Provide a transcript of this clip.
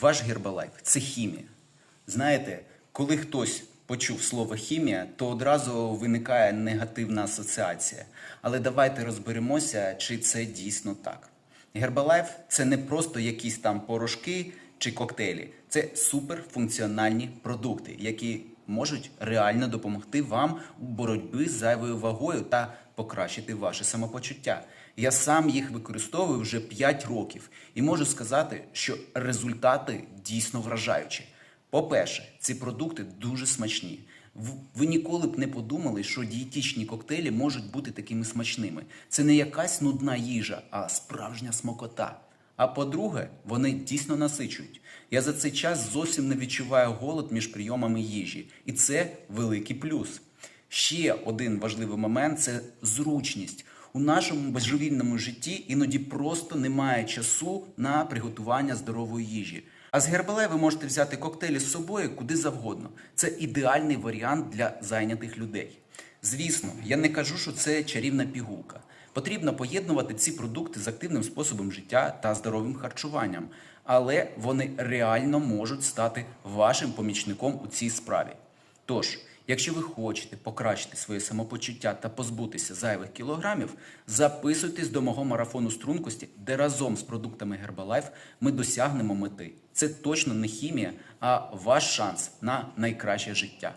Ваш гербалайф це хімія. Знаєте, коли хтось почув слово хімія, то одразу виникає негативна асоціація. Але давайте розберемося, чи це дійсно так. Гербалайф це не просто якісь там порошки чи коктейлі, це суперфункціональні продукти, які можуть реально допомогти вам у боротьбі з зайвою вагою та покращити ваше самопочуття. Я сам їх використовую вже 5 років і можу сказати, що результати дійсно вражаючі. По-перше, ці продукти дуже смачні. Ви ніколи б не подумали, що дієтичні коктейлі можуть бути такими смачними. Це не якась нудна їжа, а справжня смакота. А по-друге, вони дійсно насичують. Я за цей час зовсім не відчуваю голод між прийомами їжі, і це великий плюс. Ще один важливий момент це зручність. У нашому безживільному житті іноді просто немає часу на приготування здорової їжі. А з гербале ви можете взяти коктейлі з собою куди завгодно. Це ідеальний варіант для зайнятих людей. Звісно, я не кажу, що це чарівна пігулка. Потрібно поєднувати ці продукти з активним способом життя та здоровим харчуванням, але вони реально можуть стати вашим помічником у цій справі. Тож, якщо ви хочете покращити своє самопочуття та позбутися зайвих кілограмів, записуйтесь до мого марафону стрункості, де разом з продуктами Herbalife ми досягнемо мети. Це точно не хімія, а ваш шанс на найкраще життя.